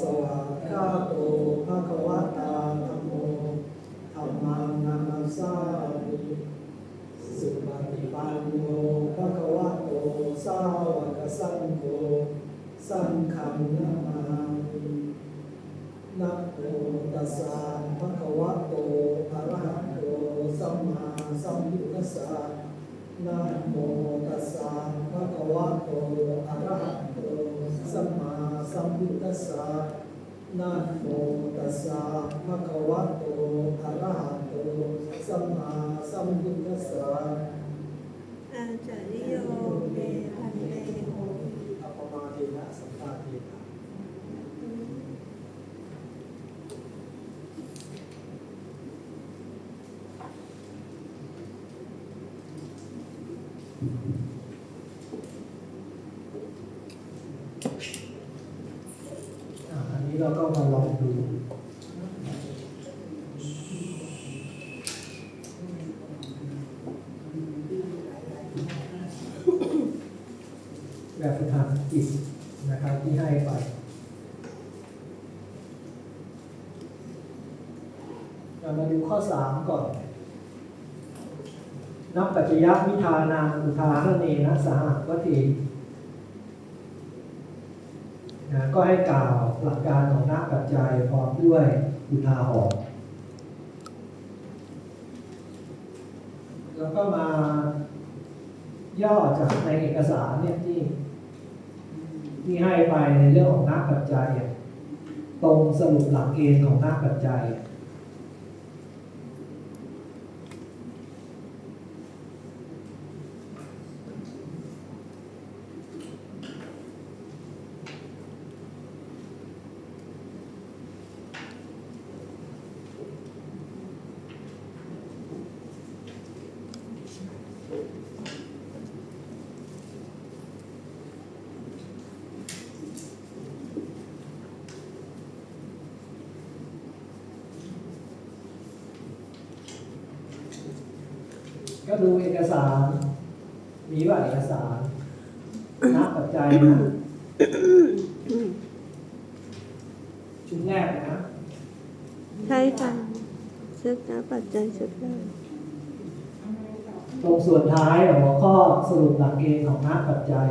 สวากาโตภะคะวะตาธัมโมธัมมังนามัสสามิสุปฏิปันโนภะคะวะโตสาวกสังโฆสังฆนามานะโมตัสสะภะคะวะโตอะระหะโตสัมมาสัมพุทธัสสะนะโมตัสสะภะคะวะโตอะระหะโตสัมมา สัมพุทธัสสะนะโมตัสสะภะคะวะโตอะระหะโตสัมมาสัมพุทธัสสะอาจาริโยเมพันเตโหอัปปมาเทนะสัมปาเทนะอะอันนี้เราก็มาลองดู แบบฝึกหัดจิตนะครับที่ให้ไป เรามาดู ข้อสามก่อนนับปัจจยวิธานาอุทาหเนนะสหวัตถีนะก็ให้กล่าวหลักการของนักปัจจัยพร้อมด้วยอุทาหรณ์แล้วก็มาย่อจากในเอกสารเนี่ยที่ที่ให้ไปในเรื่องของนักปัจจัยตรงสรุปหลักเกณฑ์ของนักปัจจัย ก็ดูเอกสาร มีว่าเอกสารนับปัจจัยนะ ชุดแรกนะ ใช่ค่ะชุดนะปัจจัยชุดแรกตรงส่วนท้ายหัวข้อสรุปหลักเกณฑ์ของนับปัจจัย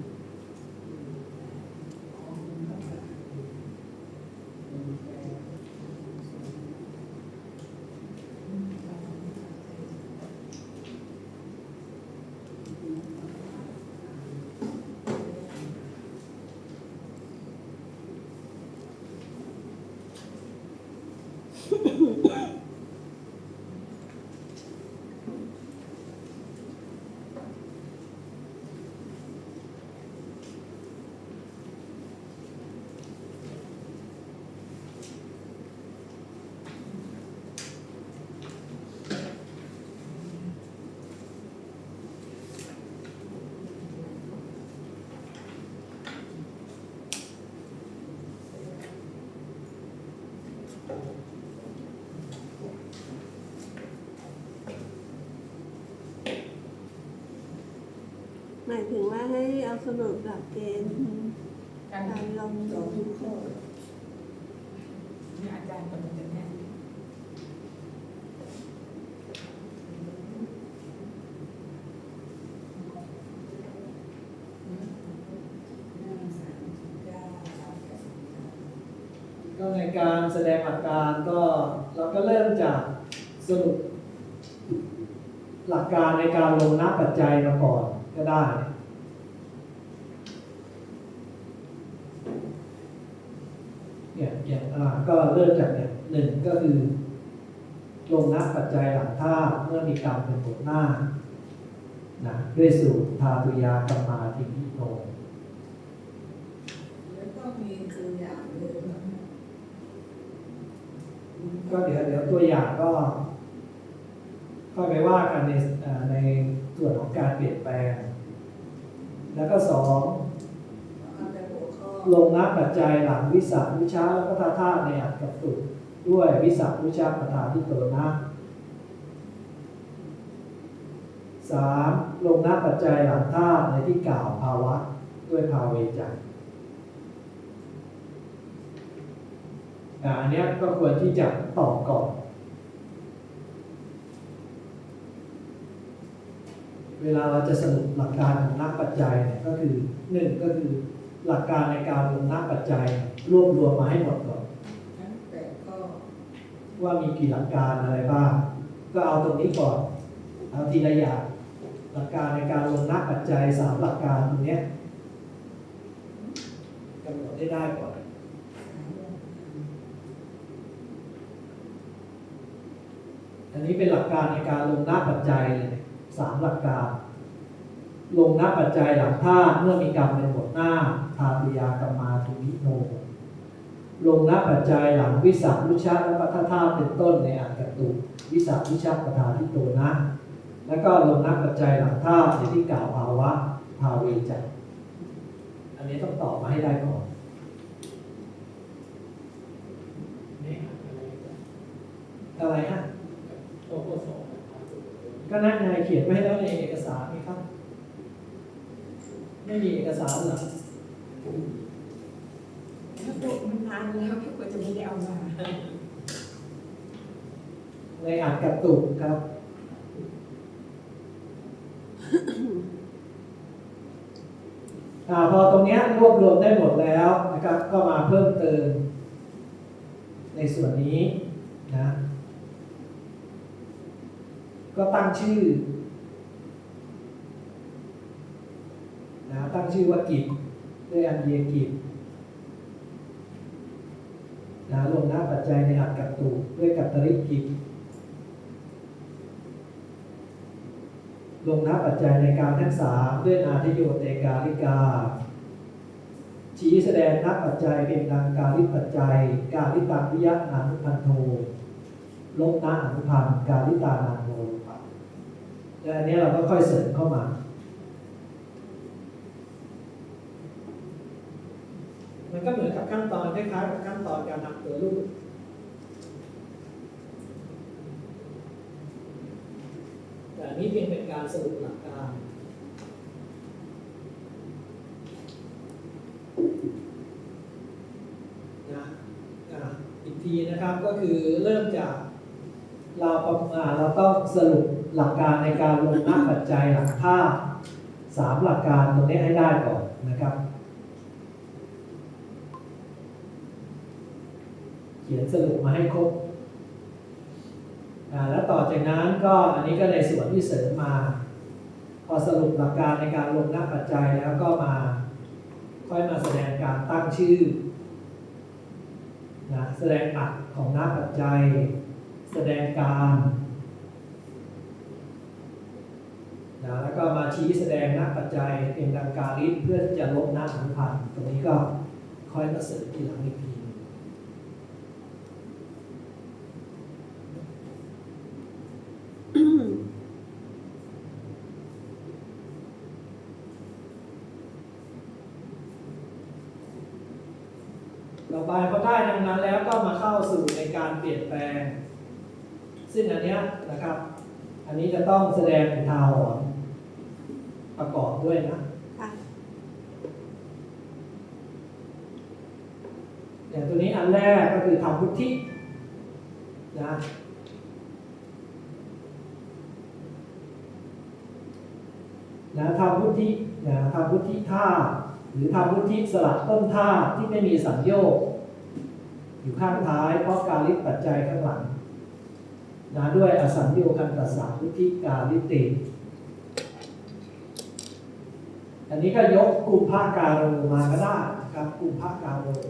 หมายถึงว่าให้เอาสรุปหลักเกณฑ์การการลงทุนนี่อาจารย์กำลังจะแนะ การแสดงหลักการก็เราก็เริ่มจากสรุปหลักการในการลงนับปัจจัยมาก่อนก็ได้ เนี่ยอย่างอ่าก็เริ่มจากเนี่ยหนึ่งก็คือ ลงนะปัจจัยหลังท่าเมื่อมีกรรมเป็นผลหน้านะด้วยสูตรทาตุยากรรมาทิพิโนแล้วก็มีตัวอย่างเลยนะ ก็เดี๋ยวเดี๋ยวตัวอย่างก็ค่อยไปว่ากันในในส่วนของการเปลี่ยนแปลง แล้วก็สองลงนะปัจจัยหลังวิสาวิชาแล้วก็ท่าท่าในอัตกับตุด้วยวิสาวิชาประธานที่โตนะสามลงนะปัจจัยหลังท่าในที่กล่าวภาวะด้วยภาเวจัก อ่าอันนี้ก็ควรที่จะตอบก่อน เวลาเราจะสรุปหลักการของนักปัจจัยเนี่ยก็คือหนึ่งก็คือหลักการในการลงนักปัจจัยรวบรวมมาให้หมดก่อนทั้งแปดข้อว่ามีกี่หลักการอะไรบ้าง ก็เอาตรงนี้ก่อนเอาทีละอย่างหลักการในการลงนักปัจจัยสามหลักการตรงเนี้ยกำหนดได้ได้ก่อน อันนี้เป็นหลักการในการลงนักปัจจัยเลยสามหลักการ ลงนักปัจจัยหลังท่าเมื่อมีกรรมเป็นบทหน้าทาติยากรรมาทุวิโน ลงนักปัจจัยหลังวิสัชวิชาและปัทธาเป็นต้นในอัตถกตุวิสัชวิชาประธานที่โตนะ แล้วก็ลงนักปัจจัยหลังท่าในที่กล่าวภาวะภาเวจักอันนี้ต้องตอบมาให้ได้ก่อนอะไรฮะ ก็นั่นไงเขียนไว้ให้แล้วในเอกสารนี่ครับ ไม่มีเอกสารเหรอแล้วพวกมันนานแล้วพี่กว่าจะไม่ได้เอามาในอ่านกระตุกครับอาพอตรงเนี้ยรวบรวมได้หมดแล้วนะครับ ก็มาเพิ่มเติมในส่วนนี้นะ ก็ตั้งชื่อนะตั้งชื่อว่ากิจด้วยอันเยกิจนะลงหน้าปัจจัยในอัดกัตตุด้วยกัตตริกิจลงนะปัจจัยในการทั้งสามด้วยนาทิโยเตกาลิกา ชี้แสดงนักปัจจัยเป็นดังกาลิปัจจัย กาลิตังวิยะนานุพันโทลบนะอนุพันธ์กาลิตานันโนปะ และอันนี้เราก็ค่อยเสริมเข้ามามันก็เหมือนกับขั้นตอนคล้ายๆกับขั้นตอนการทำตัวรูปแต่นี้เพียงเป็นการสรุปหลักการนะอะอีกทีนะครับก็คือเริ่มจาก เราประมาเราต้องสรุป หลักการในการลงนักปัจจัยหลักภาพสามหลักการตรงนี้ให้ได้ก่อนนะครับ เขียนสรุปมาให้ครบแล้วต่อจากนั้นก็อันนี้ก็ในส่วนที่เสริมมา พอสรุปหลักการในการลงนักปัจจัยแล้วก็มา ค่อยมาแสดงการตั้งชื่อนะแสดงอัดของนักปัจจัย แสดงการ นะแล้วก็มาชี้แสดงนักปัจจัยเป็นดังการิเพื่อที่จะลบหนักอนุพันธ์ตรงนี้ก็ค่อยมาเสริมทีหลังอีกทีต่อไปพอได้ดังนั้นแล้วก็มาเข้าสู่ในการเปลี่ยนแปลง ซึ่งอันนี้นะครับ อันนี้จะต้องแสดงเป็นทาหรณ์ ประกอบด้วยนะค่ะอย่างตัวนี้อันแรกก็คือทำพุทธินะนะทำพุทธินะทำพุทธิท่า หรือทำพุทธิสลัดต้นท่าที่ไม่มีสัญโยกอยู่ข้างท้ายเพราะการลิปัจจัยข้างหลังนะด้วยอสัญโยกันตัสสาพุทธิการลิติ อันนี้ก็ยกกลุ่มภาคการโรมาก็ได้นะครับกลุ่มภาคการโรก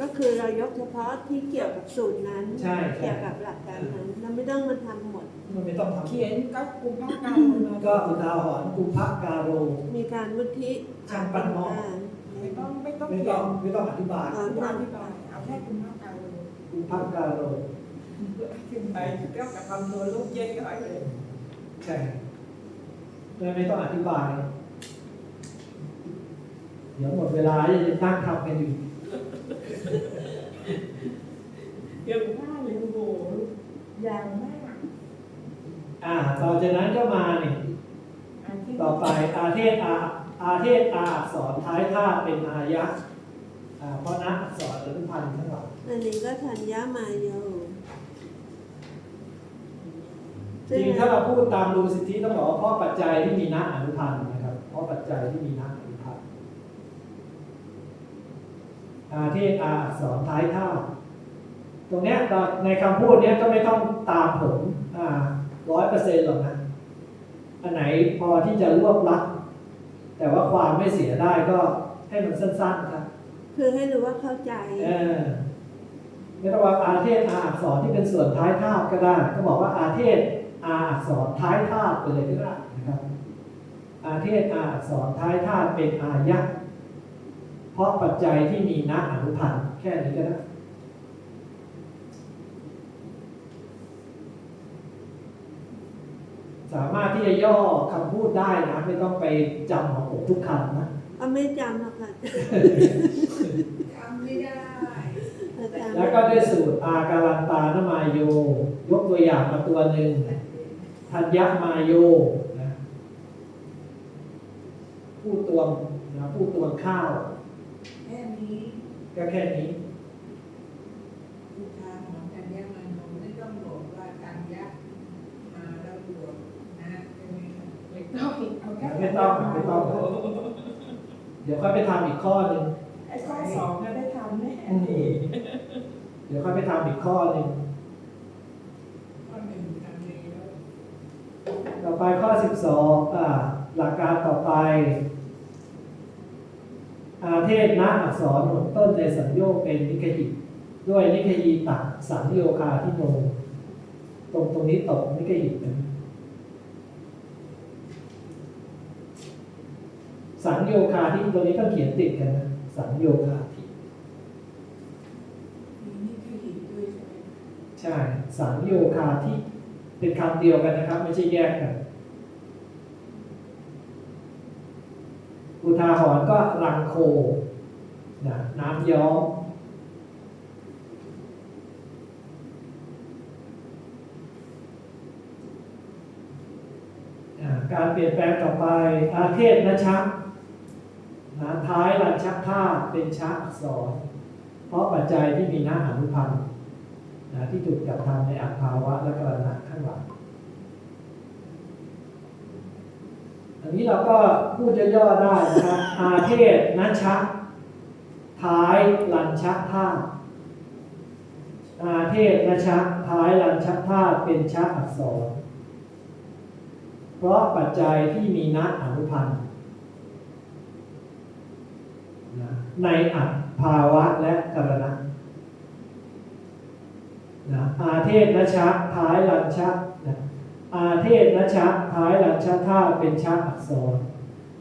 ก็คือเรายกเฉพาะที่เกี่ยวกับสูตรนั้น ใช่ใช่ เกี่ยวกับหลักการนั้น เราไม่ต้องมาทำหมด มันไม่ต้องทำเขียนก็กุมภาพันธ์ก็อุทาหรณ์กุภกาโร มีการวุฒิช่างปั้นหม้ออ่าไม่ต้องไม่ต้องไม่เขีต้ยองนไม่ต้องอธิบายอ๋อไม่ต้องอธิบายเอาแค่กุมภาพันธ์เลยกุภกาโร ขึ้นไปก็กับคำนวณลูกเย็นก็ไปเลยใช่ไม่ไม่ต้องอธิบาย เดี๋ยวหมดเวลาจะตั้งทำกันอยู่เดี๋ยวว่าเลยโอ้โหยาวมาก อ่า ต่อจากนั้นก็มาเนี่ยอันที่ต่อไปอาเทศอาอาเทศอาอักษรท้ายท่าเป็นอายักษ์อ่าเพราะนักอักษรอนุพันธ์ทั้งหลายอันนี้ก็ธัญญามาโย จริงถ้าเราพูดตามรูสิทธิต้องบอกว่าเพราะปัจจัยที่มีนักอนุพันธ์นะครับ เพราะปัจจัยที่มีนักอนุพันธ์อาเทศอาอักษรท้ายท่าตรงเนี้ยเราในคำพูดเนี้ยก็ไม่ต้องตามผมอ่าร้อยเปอร์เซ็นต์หรอกนะ อันไหนพอที่จะรวบลัด แต่ว่าความไม่เสียได้ก็ให้มันสั้นๆครับ คือให้รู้ว่าเข้าใจเออไม่ต้องว่าอาเทศอาอักษรที่เป็นส่วนท้ายทาบก็ได้ ก็บอกว่าอาเทศ อาอักษรท้ายทาบไปเลยก็ได้นะครับอาเทศอาอักษรท้ายทาบเป็นอายักษ์เพราะปัจจัยที่มีนักอนุพันธ์แค่นี้ก็ได้สามารถที่จะย่อคำพูดได้นะ ไม่ต้องไปจำของผมทุกคำนะเอาไม่จำหรอกค่ะจำไม่ได้อาจารย์แล้วก็ด้วยสูตรอาการันตานมายโย ยกตัวอย่างมาตัวหนึ่ง ธัญญมาโยนะผู้ตวงนะผู้ตวงข้าวแค่นี้ก็แค่นี้ลูกค้าของกันยามันไม่ต้องบอกว่ากันยามาแล้วบวกนะใช่ไหมคะไม่ต้องเอาแค่ไม่ต้องไม่ต้อง เดี๋ยวค่อยไปทำอีกข้อหนึ่งไอ้ข้อสองก็ได้ทำแน่อืมเดี๋ยวค่อยไปทำอีกข้อหนึ่ง ข้อหนึ่งทำแล้ว ต่อไปข้อ 12อ่าหลักการต่อไป อาเทศนะอักษรหมดต้นในสัญโยกเป็นนิคหิต ด้วยนิคยีตักสังโยคาที่โนตรงตรงนี้ตกนิคหิตนะสังโยคาที่ตัวนี้ต้องเขียนติดกันนะสังโยคาที่มีนี่คือหินด้วยใช่ไหมใช่สังโยคาที่เป็นคำเดียวกันนะครับ ไม่ใช่แยกกัน อุทาหรณ์ก็รังโคนะน้ำย้อมการเปลี่ยนแปลงต่อไปอาเทศนะชักนะท้ายรันชักท่าตุเป็นชักอักษร เพราะปัจจัยที่มีหน้าอนุพันธ์นะที่ถูกจับทำในอัภาวะและกรณะข้างหลัง อันนี้เราก็พูดย่อๆได้นะครับอาเทศนะชักท้ายรันชักท่าตุอาเทศนะชักท้ายรันชักท่าตุเป็นชักอักษร เพราะปัจจัยที่มีนัอนุพันธ์ในอัตภาวะและกรณะนะอาเทศนะชักท้ายรัญชักนะ อาเทศนะชักท้ายรัญชักท่าเป็นชักอักษร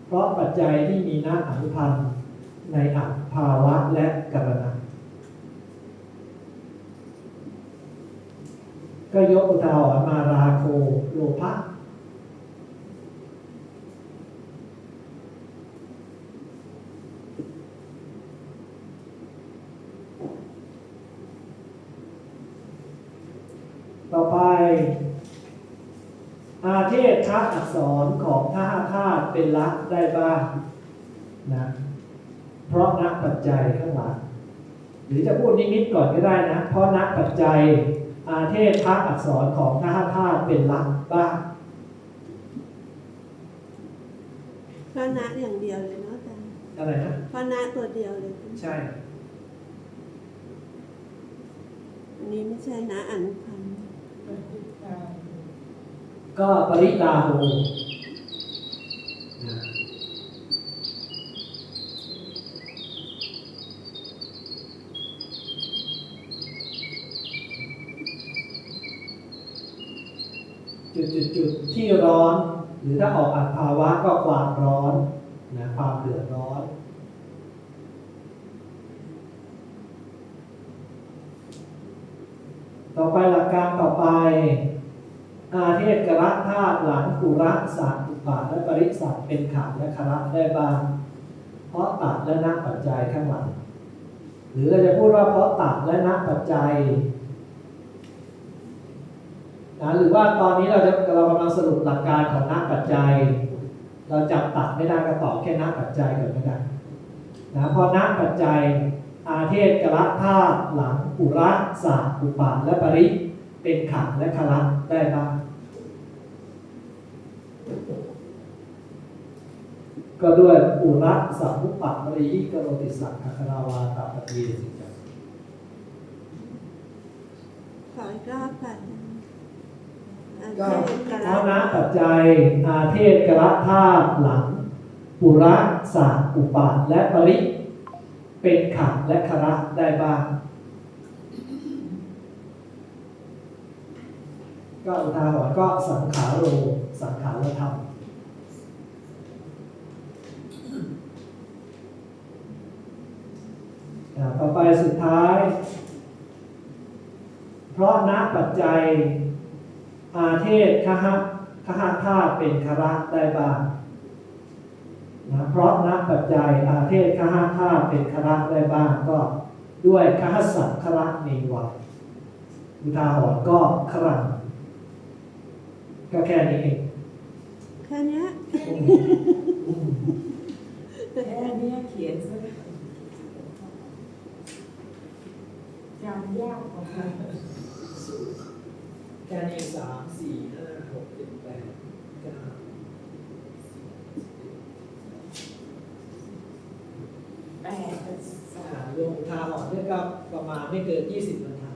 เพราะปัจจัยที่มีหนักอนุพันธ์ในอัตภาวะและกรณะก็ยกอุทาหรณ์มาราโคโลภะต่อไป อาเทศทักอักษรของท่าธาตุเป็นลักษณ์ได้บ้างนะเพราะนักปัจจัยข้างหลังหรือจะพูดนิดๆก่อนก็ได้นะ เพราะนักปัจจัยอาเทศทักอักษรของท่าธาตุเป็นลักษณ์บ้างพระนะอย่างเดียวเลยเนาะอาจารย์อะไรนะพระนะตัวเดียวเลย ใช่อันนี้ไม่ใช่นะอนุพันธ์ ก็ปริลาโหจุดๆที่ร้อน หรือถ้าออกอัดภาวะก็ความร้อนนะความเดือดร้อนต่อไปหลักการต่อ ระธาตุหลังกุระสัตอุปาและปริสัตเป็นขันและคระได้บ้าง เพราะตัดและนักปัจจัยข้างหลัง หรือเราจะพูดว่าเพราะตัดและนักปัจจัยนะหรือว่าตอนนี้เราจะเรากำลังสรุปหลักการของนักปัจจัย เราจับตัดไม่ได้ก็ตอบแค่นักปัจจัยก่อนก็ได้นะพอนักปัจจัยอาเทศกระธาตุหลังปุระสาอุปาและปริเป็นขันและคละได้บ้าง ก็ด้วยอุระสัมุปปะปริยิกโรติสักขคาราวาตาปฏิสิจังขออีกรอบค่ะก็เพระราะนะปัจจัยอาเทศกระธาตุหลัง ปุระสาอุปาทและปริ เป็นขันและคระได้บ้าง ก็อุทาหรณ์ก็สังขารโรสังขารธรรม อ่า ต่อไปสุดท้าย เพราะนักปัจจัย อาเทศคหะคหะธาตุเป็นคระได้บ้างนะเพราะนักปัจจัยอาเทศคหะธาตุเป็นคระได้บ้างก็ด้วยคหสังคระเนวะอุทาหรณ์ก็ครังก็แค่นี้เองแค่เนี้ยแค่เนี้ยเขียนซะ จำยากกว่าแค่นี้สามสี่ห้าหกเจ็ดแปดเก้าแปดสามรวมอุทาหรณ์เนี่ยก็ประมาณไม่เกินยี่สิบบรรทัด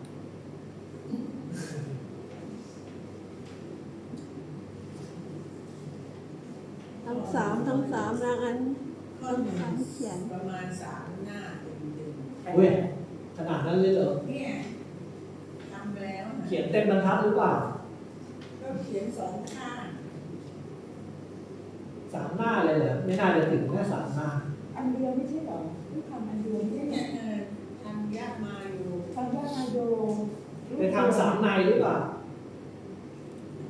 ทั้งสามทั้งสามนะอันข้อหนึ่งเขียนประมาณสามหน้าเต็มๆเว้ย นาดนั้นเลยเหรอ เนี่ยทำแล้วนะเขียนเต็มบรรทัดหรือเปล่า ก็เขียนสองข้างสามหน้าเลยเหรอ ไม่น่าจะถึงแค่สามหน้า อันเดียวไม่ใช่เหรอที่ทำอันเดียวไม่นี่ใช่เหรเนี่อยเออทำยากมาอยู่ ทำว่ามาโยไปทำสามในหรือเปล่า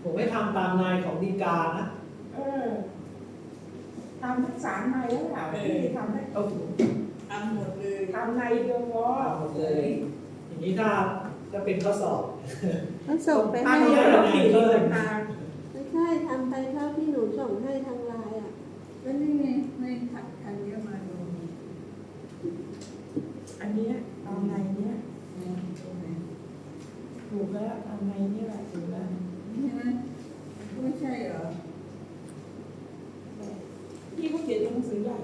ผมไม่ทำตามในของดีกานะเออทำทั้งสามในแล้วเหรอที่ทำให้โอ้โห ทำหมดเลยทำในเดียวพอทำหมดเลย อย่างนี้ถ้าจะเป็นข้อสอบก็ส่งไปทำให้เยอะแล้วผิดเลยทางไม่ใช่ทำไปเท่าที่หนูส่งให้ทางไลน์อะแล้วนี่ไงไม่ทัดกันเยอะมาดูอันเนี้ยทำในเนี้ยเนี่ยตรงไหนถูกแล้วทำในนี่แหละถูกแล้วใช่ไหมไม่ใช่เหรอพี่เขาเขียนหนังสือใหญ่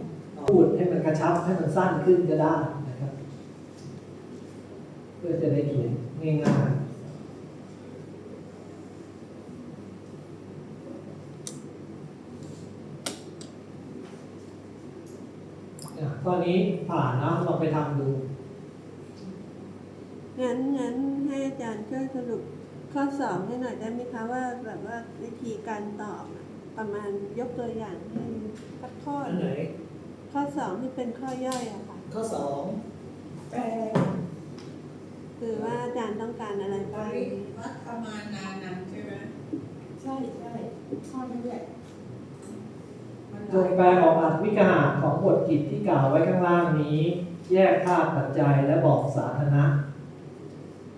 พูดให้มันกระชับให้มันสั้นขึ้นก็ได้นะครับ เพื่อจะได้เขียนง่ายๆอะข้อนี้ผ่านนะลองไปทำดู งั้นงั้นให้อาจารย์ช่วยสรุปข้อสอบให้หน่อยได้ไหมคะว่าแบบว่าวิธีการตอบอะประมาณยกตัวอย่างให้สักข้ออันไหน ข้อสองที่เป็นข้อย่อยอะค่ะ ข้อสองแต่คือว่าอาจารย์ต้องการอะไรปบ้างริวัฒมานานันใช่ไหมใช่ใช่ข้อนี้แหละมันหจลางยแปลออกอัตวิกหาของบทกิจที่กล่าวไว้ข้างล่างนี้ แยกธาตุปัจจัยและบอกสาธารณะ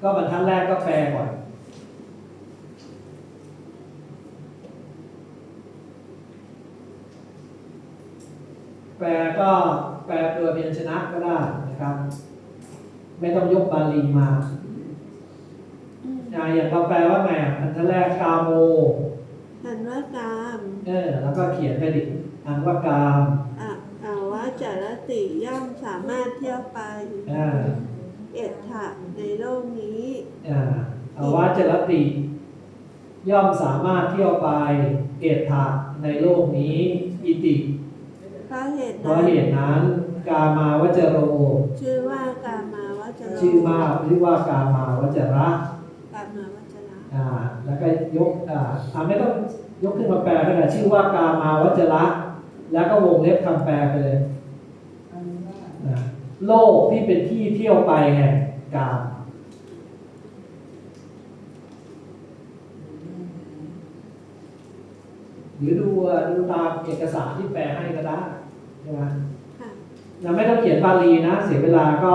ก็บรรทัดแรกก็แปลก่อน แปลก็แปลตัวพยัญชนะก็ได้นะครับ ไม่ต้องยกบาลีมาอืมอ่าอย่างเราแปลว่าแหมบรรทัดแรกกาโมหันว่ากามเออแล้วก็เขียนไปดิอันว่ากามอะอาว่าจารติย่อมสามารถเที่ยวไปอ่าเอ็ดถะในโลกนี้อ่าอาวาจรติ ย่อมสามารถเที่ยวไป เอตถะในโลกนี้ อิติ เพราะเหตุเพราะเหตุนั้น กามาวจโร ชื่อว่ากามาวัจระชื่อมากชื่อว่ากามาวจระกามาวัจระอ่าแล้วก็ยกอ่าอ่าไม่ต้องยกขึ้นมาแปลก็ได้ชื่อว่ากามาวัจระ แล้วก็วงเล็บคำแปลไปเลยอันว่านะโลกที่เป็นที่เที่ยวไปแห่งกามหรือดูอะดูตามเอกสารที่แปลให้ก็ได้ ใช่ไหมเราไม่ต้องเขียนบาลีนะ เสียเวลาก็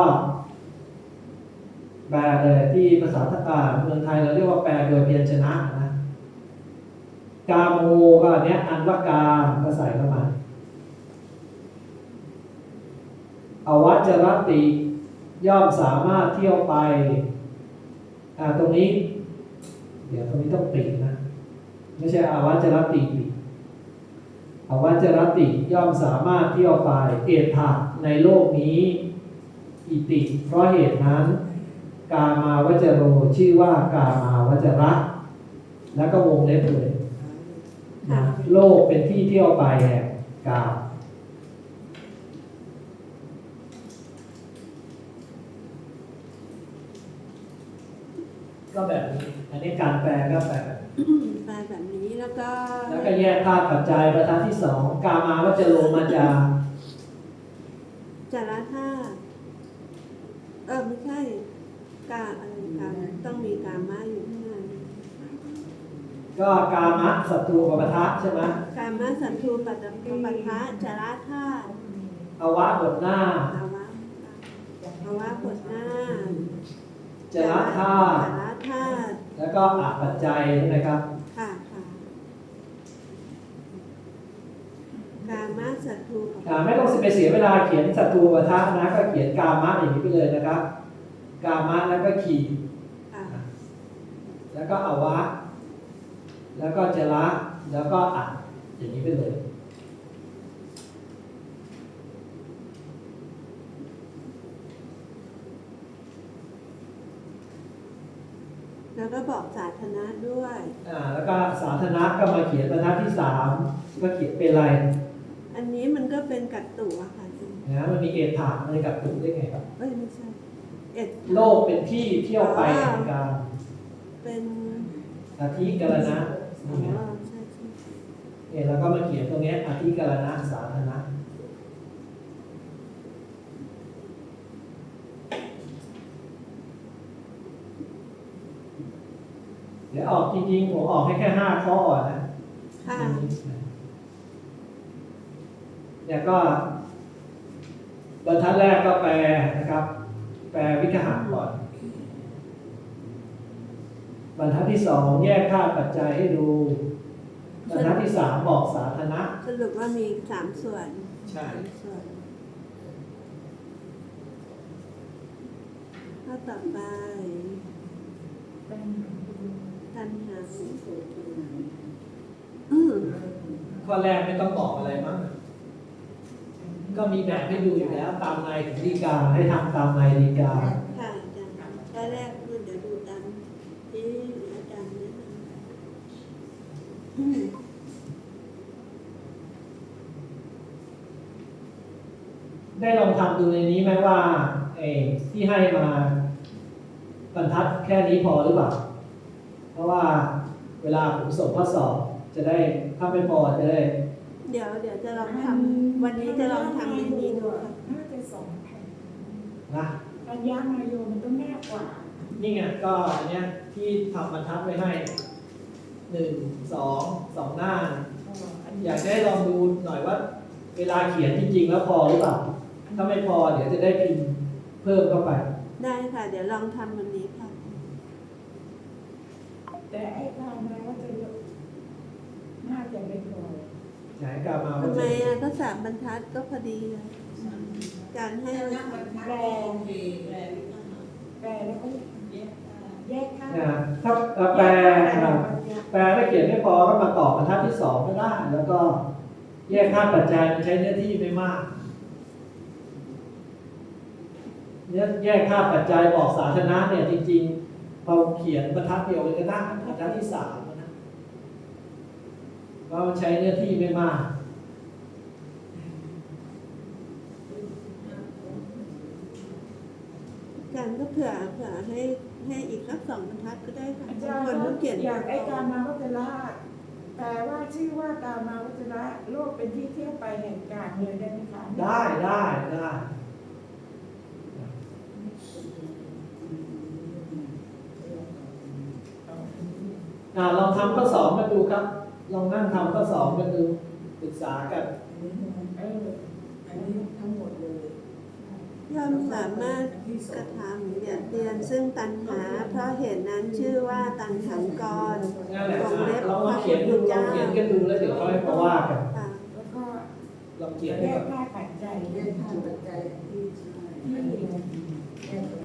แปลเลยที่ภาษาตาเมืองไทยเราเรียกว่าแปลโดยเพียรชนะนะกาโมก็เนี้ยอันว่ากามก็ใส่เข้ามาอวัจรติย่อมสามารถเที่ยวไปอ่าตรงนี้ เดี๋ยวตรงนี้ต้องตินะ ไม่ใช่อวัจรติติ อวัจรติย่อมสามารถเที่ยวไปเอถะในโลกนี้ อิติ เพราะเหตุนั้น กามาวจโรชื่อว่ากามาวจระ แล้วก็วงเล็บเลยนะโลกเป็นที่เที่ยวไปแห่งกามก็แบบนี้อันนี้การแปลก็แปลแบบ นี้แปลแบบนี้แล้วก็ แล้วก็แยกธาตุปัจจัยประธานที่สองกามาวจโรมาจาจาระธาตุเออไม่ใช่กาอะไรกาต้องมีกามะอยู่ข้างในก็กามะศัตรูกับปะทะใช่ไหมกามะสันทูปัตตปัฏฐะจาระธาตุอวะบทหน้าภาวะภาวะปวดหน้าจระธาตุจาระธาตุแล้ว ก็อปัจจัยใช่ไหมครับ ค่ะค่ะกามะสันทูอ่าไม่ต้องไปเสียเวลาเขียนศัตรูปะทะนะก็เขียนกามะอย่างนี้ไปเลยนะครับ กามะแล้วก็ขีดค่ะแล้วก็อวะ แล้วก็จระแล้วก็อัดอย่างนี้ไปเลย แล้วก็บอกสาธนะด้วยอ่าแล้วก็สาธนะก็มาเขียนบรรทัดที่สามก็เขียนเป็นอะไรอันนี้มันก็เป็นกัตตุอะค่ะคุณนะมันมีเอถามอะไรกับตุได้ไงครับเอ้ยไม่ใช่เอ็ดโลกเป็นที่เที่ยวไปแห่งการเป็นอาทิกรณะอ๋อนี่ไงใช่ใช่เนี่ยแล้วก็มาเขียนตรงเนี้ยอาทิกรณะสาธนะเดี๋ยว ออกจริงๆผมออกให้แค่ห้าข้อนะค่ะเนี่ยก็บรรทัดแรกก็แปลนะครับ แปลวิคหารก่อน บรรทัดที่สองแยกธาตุปัจจัยให้ดู บรรทัดที่สามบอกสาธนะสรุปว่ามีสามส่วนใช่สามส่วนข้อต่อไปเป็น ตันหาอืมข้อแรกไม่ต้องตอบอะไรมั้งก็มีแบบให้ดูอยู่แล้ว ตามในของดีกาให้ทำตามในดีกาค่ะอาจารย์ข้อแรกคือเดี๋ยวดูตามที่อาจารย์นะได้ลองทำดูในนี้ไหมว่าไอ้ที่ให้มาบรรทัดแค่นี้พอหรือเปล่า เพราะว่าเวลาผมส่งข้อสอบจะได้ถ้าไม่พอจะได้ เดี๋ยวเดี๋ยวจะลองทำวันนี้จะลองทำในนี้ดูค่ะน่าจะสองแผ่นนะปัญญามาโยมันต้องแน่กว่า นี่ไงก็อันเนี้ยที่ทำบรรทัดไว้ให้หนึ่งสองสองหน้า อยากได้ลองดูหน่อยว่า เวลาเขียนจริง ๆ แล้วพอหรือเปล่าถ้าไม่พอเดี๋ยวจะได้พิมพ์เพิ่มเข้าไป ได้ค่ะ เดี๋ยวลองทำวันนี้ค่ะ แต่ไอ้เรามาว่าจะน่าจะไม่พอไหนกลับมาทำไมอะก็สามบรรทัดก็พอดีเลยอาจารย์ให้ให้ไว้นั่งบรรทัดโอเคแปลวิธีแปลแล้วก็แยกข้างนะถ้าถ้าแปลนะแปลถ้าเขียนไม่พอก็มาต่อบรรทัดที่สองก็ได้ แล้วก็แยกค่าปัจจัยมันใช้เนื้อที่ไม่มากเนี่ยแยกค่าปัจจัยบอกสาธารณะเนี่ยจริงๆ พอเขียนบรรทัดเดียวเลยก็ได้บรรทัดที่สามนะเพราะมันใช้เนื้อที่ไม่มากอาจารารย์ก็เผื่อเผื่อให้ให้อีกสักสองบรรทัดก็ได้ค่ะอาบาจางรย์คนก็เขียนอยากไอ้การมาวัจระแต่ว่าชื่อว่าการมาวัจระโลกเป็นที่เที่ยวไปแห่งกลางเลยได้ไหมคะได้ได้ได้ ลองทำข้อสองกันดูครับ ลองนั่งทำข้อสองกันดูศึกษากันเอออันนี้ทั้งหมดเลยย่อมสามารถกระทำเบียดเบียนซึ่งตัณหา เพราะเหตุนั้นชื่อว่าตัณหังกรนั่นแหละวงเล็บเราลองเขียนดูลองเขียนกันดูแล้วเดี๋ยวค่อยมาว่ากันค่ะแล้วก็ลองเขียนแยดูกก่อนธาตุปัจจัยเรียนทางปัจจัยที่ใช่ที่แยกปัจ